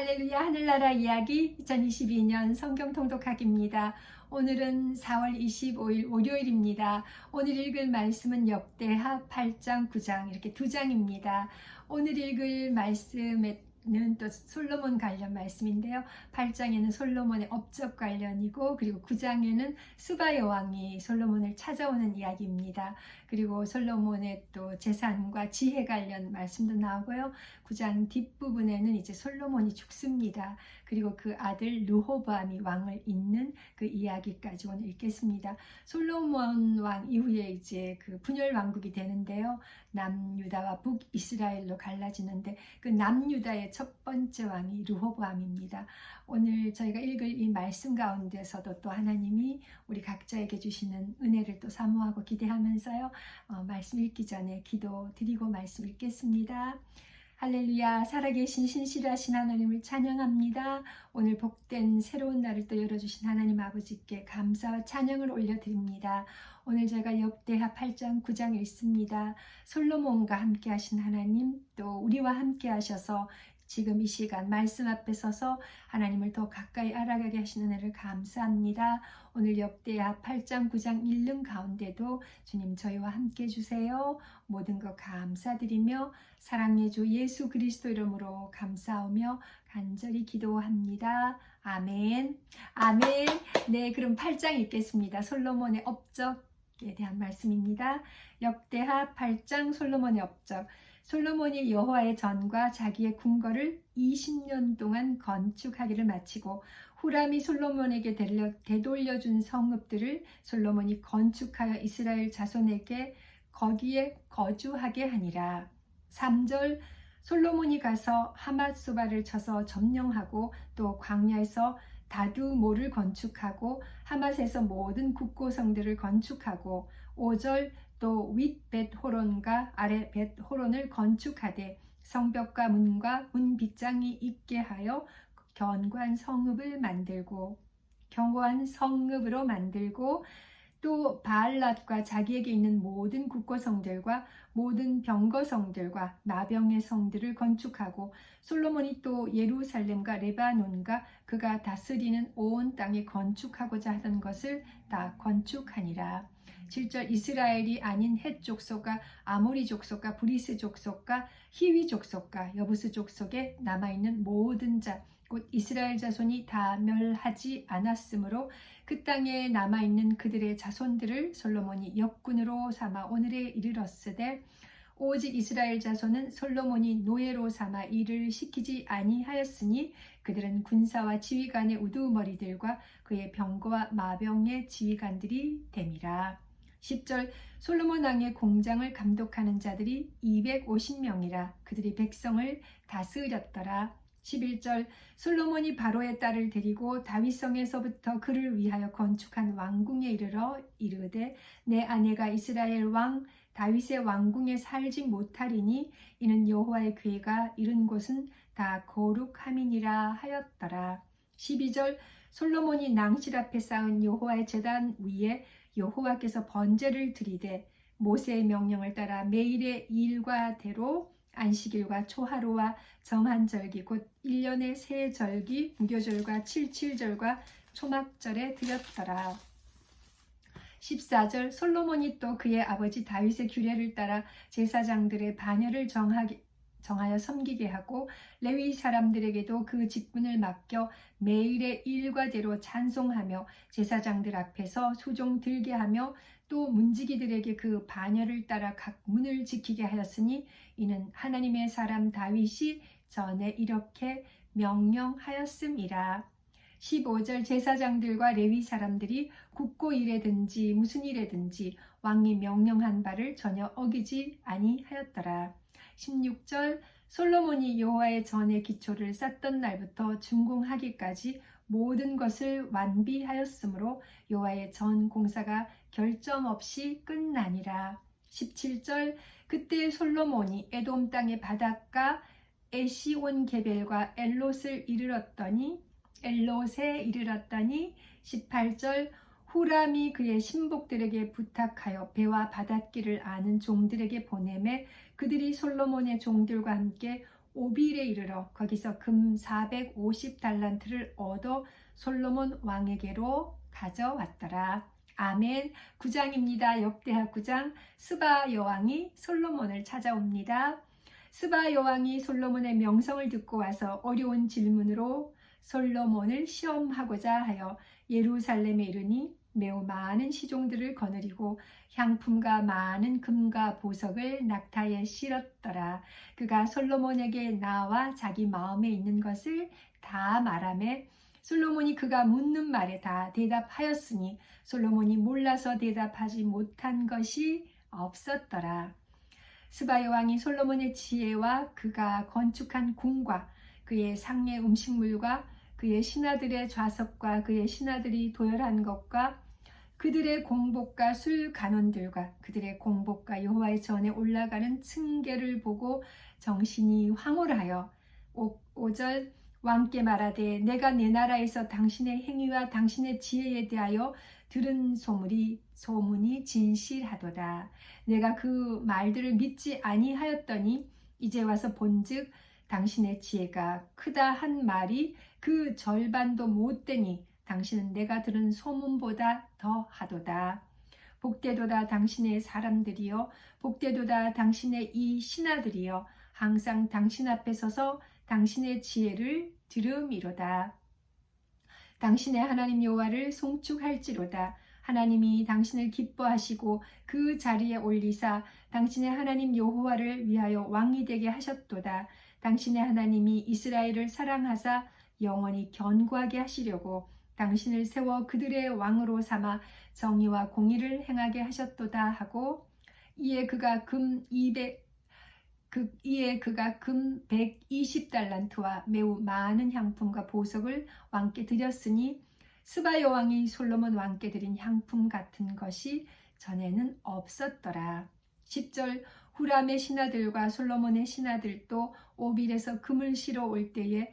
할렐루야 하늘나라 이야기 2022년 성경 통독하기입니다. 오늘은 4월 25일 월요일입니다. 오늘 읽을 말씀은 역대하 8장, 9장 이렇게 두 장입니다. 오늘 읽을 말씀에 는또 솔로몬 관련 말씀인데요. 8장에는 솔로몬의 업적 관련이고 그리고 9장에는 수바 여왕이 솔로몬을 찾아오는 이야기입니다. 그리고 솔로몬의 또 재산과 지혜 관련 말씀도 나오고요. 9장 뒷부분에는 이제 솔로몬이 죽습니다. 그리고 그 아들 르호보암이 왕을 잇는 그 이야기까지 오늘 읽겠습니다. 솔로몬 왕 이후에 이제 그 분열 왕국이 되는데요. 남유다와 북이스라엘로 갈라지는데 그 남유다의 첫 번째 왕이 르호보암입니다. 오늘 저희가 읽을 이 말씀 가운데서도 또 하나님이 우리 각자에게 주시는 은혜를 또 사모하고 기대하면서요. 어, 말씀 읽기 전에 기도 드리고 말씀 읽겠습니다. 할렐루야 살아계신 신실하신 하나님을 찬양합니다. 오늘 복된 새로운 날을 또 열어주신 하나님 아버지께 감사와 찬양을 올려드립니다. 오늘 제가 역대하 8장 9장 읽습니다. 솔로몬과 함께 하신 하나님 또 우리와 함께 하셔서 지금 이 시간 말씀 앞에 서서 하나님을 더 가까이 알아가게 하시는 은혜를 감사합니다. 오늘 역대하 8장 9장 읽는 가운데도 주님 저희와 함께 해주세요. 모든 것 감사드리며 사랑의 주 예수 그리스도 이름으로 감사하며 간절히 기도합니다. 아멘. 아멘. 네, 그럼 8장 읽겠습니다. 솔로몬의 업적에 대한 말씀입니다. 역대하 8장 솔로몬의 업적. 솔로몬이 여호와의 전과 자기의 궁궐을 20년 동안 건축하기를 마치고 후람이 솔로몬에게 되돌려준 성읍들을 솔로몬이 건축하여 이스라엘 자손에게 거기에 거주하게 하니라. 3절 솔로몬이 가서 하맛 소바를 쳐서 점령하고 또 광야에서 다두모를 건축하고 하맛에서 모든 국고성들을 건축하고 5절 또 윗벳 호론과 아래 벳 호론을 건축하되 성벽과 문과 문 빗장이 있게 하여 견고한 성읍을 만들고 견고한 성읍으로 만들고 또 바알랏과 자기에게 있는 모든 국고성들과 모든 병거 성들과 나병의 성들을 건축하고 솔로몬이 또 예루살렘과 레바논과 그가 다스리는 온 땅에 건축하고자 하던 것을 다 건축하니라. 7절 이스라엘이 아닌 헷 족속과 아모리 족속과 브리스 족속과 히위 족속과 여부스 족속에 남아 있는 모든 자, 곧 이스라엘 자손이 다 멸하지 않았으므로 그 땅에 남아 있는 그들의 자손들을 솔로몬이 역군으로 삼아 오늘에 이르렀으되 오직 이스라엘 자손은 솔로몬이 노예로 삼아 일을 시키지 아니하였으니 그들은 군사와 지휘관의 우두머리들과 그의 병거와 마병의 지휘관들이 됨이라. 10절 솔로몬 왕의 공장을 감독하는 자들이 250명이라 그들이 백성을 다스렸더라. 11절 솔로몬이 바로의 딸을 데리고 다윗성에서부터 그를 위하여 건축한 왕궁에 이르러 이르되 내 아내가 이스라엘 왕 다윗의 왕궁에 살지 못하리니 이는 여호와의 괴가 이른 곳은 다 거룩함이니라 하였더라. 12절 솔로몬이 낭실 앞에 쌓은 여호와의 제단 위에 여호와께서 번제를 드리되 모세의 명령을 따라 매일의 일과대로 안식일과 초하루와 정한 절기 곧 1년의 세 절기 무교절과 칠칠절과 초막절에 드렸더라. 14절 솔로몬이 또 그의 아버지 다윗의 규례를 따라 제사장들의 반열을 정하게 정하여 섬기게 하고 레위 사람들에게도 그 직분을 맡겨 매일의 일과대로 찬송하며 제사장들 앞에서 소종 들게 하며 또 문지기들에게 그 반열을 따라 각 문을 지키게 하였으니 이는 하나님의 사람 다윗이 전에 이렇게 명령하였음이라. 15절 제사장들과 레위 사람들이 국고 일에든지 무슨 일에든지 왕이 명령한 바를 전혀 어기지 아니하였더라. 16절 솔로몬이 여호와의 전의 기초를 쌓던 날부터 준공하기까지 모든 것을 완비하였으므로 여호와의 전 공사가 결점 없이 끝나니라. 17절 그때 솔로몬이 에돔 땅의 바닷가 에시온 게벨과 엘롯을 이르렀더니 엘롯에 이르렀더니 18절 후람이 그의 신복들에게 부탁하여 배와 바닷길을 아는 종들에게 보내매 그들이 솔로몬의 종들과 함께 오빌에 이르러 거기서 금 450달란트를 얻어 솔로몬 왕에게로 가져왔더라. 아멘. 9장입니다. 역대하 9장 스바 여왕이 솔로몬을 찾아옵니다. 스바 여왕이 솔로몬의 명성을 듣고 와서 어려운 질문으로 솔로몬을 시험하고자 하여 예루살렘에 이르니 매우 많은 시종들을 거느리고 향품과 많은 금과 보석을 낙타에 실었더라. 그가 솔로몬에게 나와 자기 마음에 있는 것을 다 말하매 솔로몬이 그가 묻는 말에 다 대답하였으니 솔로몬이 몰라서 대답하지 못한 것이 없었더라. 스바 여왕이 솔로몬의 지혜와 그가 건축한 궁과 그의 상의 음식물과 그의 신하들의 좌석과 그의 신하들이 도열한 것과 그들의 공복과 술 간원들과 그들의 공복과 여호와의 전에 올라가는 층계를 보고 정신이 황홀하여 5절 왕께 말하되 내가 내 나라에서 당신의 행위와 당신의 지혜에 대하여 들은 소문이 소문이 진실하도다. 내가 그 말들을 믿지 아니하였더니 이제 와서 본즉 당신의 지혜가 크다 한 말이 그 절반도 못 되니 당신은 내가 들은 소문보다 더 하도다. 복되도다 당신의 사람들이여 복되도다 당신의 이 신하들이여 항상 당신 앞에 서서 당신의 지혜를 들음이로다. 당신의 하나님 여호와를 송축할지로다. 하나님이 당신을 기뻐하시고 그 자리에 올리사 당신의 하나님 여호와를 위하여 왕이 되게 하셨도다. 당신의 하나님이 이스라엘을 사랑하사 영원히 견고하게 하시려고 당신을 세워 그들의 왕으로 삼아 정의와 공의를 행하게 하셨도다 하고 이에 그가 금 200, 그, 이에 그가 금 120달란트와 매우 많은 향품과 보석을 왕께 드렸으니 스바 여왕이 솔로몬 왕께 드린 향품 같은 것이 전에는 없었더라. 10절 후람의 신하들과 솔로몬의 신하들도 오빌에서 금을 실어 올 때에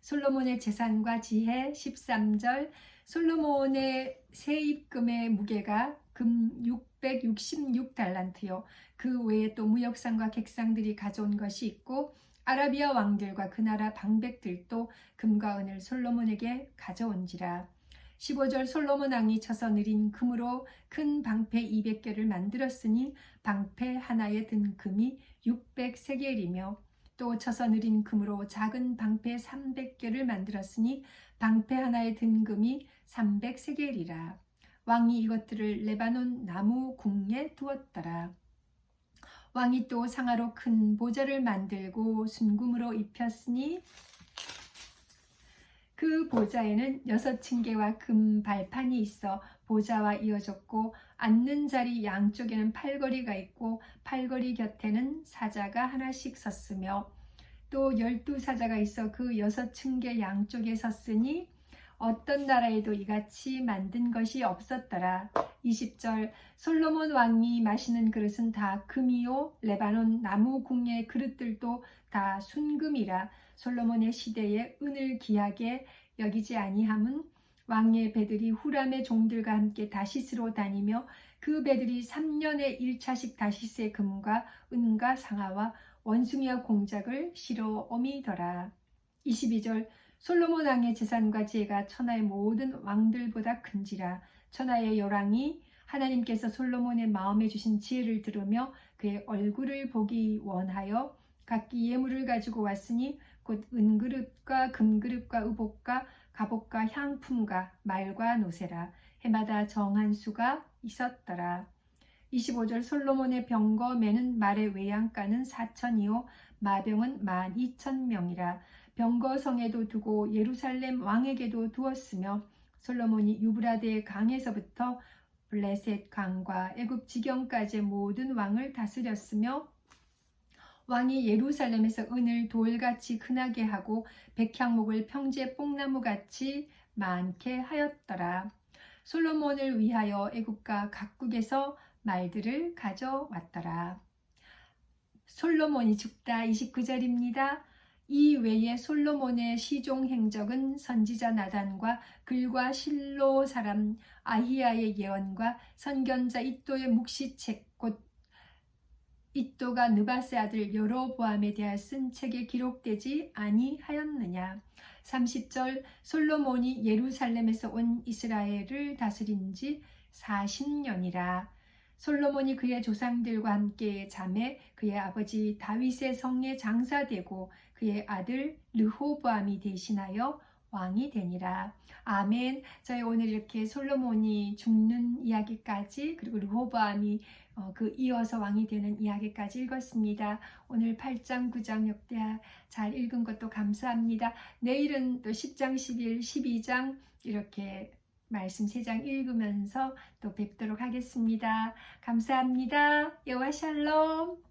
솔로몬의 재산과 지혜 13절 솔로몬의 세입금의 무게가 금 666달란트요. 그 외에 또 무역상과 객상들이 가져온 것이 있고 아라비아 왕들과 그 나라 방백들도 금과 은을 솔로몬에게 가져온지라. 15절 솔로몬 왕이 쳐서 느린 금으로 큰 방패 200개를 만들었으니 방패 하나에 든 금이 600세겔이며 또 쳐서 느린 금으로 작은 방패 300개를 만들었으니 방패 하나에 든 금이 300세겔이라. 왕이 이것들을 레바논 나무 궁에 두었더라. 왕이 또 상하로 큰 보좌를 만들고 순금으로 입혔으니 그 보좌에는 여섯 층계와 금 발판이 있어 보좌와 이어졌고 앉는 자리 양쪽에는 팔걸이가 있고 팔걸이 곁에는 사자가 하나씩 섰으며 또 열두 사자가 있어 그 여섯 층계 양쪽에 섰으니 어떤 나라에도 이같이 만든 것이 없었더라. 20절 솔로몬 왕이 마시는 그릇은 다 금이요 레바논 나무 궁의 그릇들도 다 순금이라 솔로몬의 시대에 은을 귀하게 여기지 아니함은 왕의 배들이 후람의 종들과 함께 다시스로 다니며 그 배들이 3년에 1차씩 다시스의 금과 은과 상아와 원숭이와 공작을 실어 오미더라. 22절 솔로몬 왕의 재산과 지혜가 천하의 모든 왕들보다 큰지라 천하의 열왕이 하나님께서 솔로몬의 마음에 주신 지혜를 들으며 그의 얼굴을 보기 원하여 각기 예물을 가지고 왔으니 곧 은그릇과 금그릇과 의복과 갑옷과 향품과 말과 노세라. 해마다 정한 수가 있었더라. 25절 솔로몬의 병거 매는 말의 외양가는 4천이요. 마병은 12,000명이라. 병거성에도 두고 예루살렘 왕에게도 두었으며 솔로몬이 유브라데 강에서부터 블레셋 강과 애굽 지경까지 모든 왕을 다스렸으며 왕이 예루살렘에서 은을 돌같이 흔하게 하고 백향목을 평지의 뽕나무같이 많게 하였더라. 솔로몬을 위하여 애국가 각국에서 말들을 가져왔더라. 솔로몬이 죽다 29절입니다. 이 외에 솔로몬의 시종 행적은 선지자 나단과 글과 실로 사람 아히야의 예언과 선견자 이또의 묵시책 곧 이또가 느바세 아들 여로보암에 대하여 쓴 책에 기록되지 아니하였느냐? 30절 솔로몬이 예루살렘에서 온 이스라엘을 다스린 지 40년이라. 솔로몬이 그의 조상들과 함께 잠에 그의 아버지 다윗의 성에 장사되고 그의 아들 르호보암이 대신하여 왕이 되니라. 아멘. 저희 오늘 이렇게 솔로몬이 죽는 이야기까지 그리고 르호보암이 어, 그 이어서 왕이 되는 이야기까지 읽었습니다. 오늘 8장, 9장 역대하 잘 읽은 것도 감사합니다. 내일은 또 10장, 11, 12장 이렇게 말씀 3장 읽으면서 또 뵙도록 하겠습니다. 감사합니다. 여와 샬롬.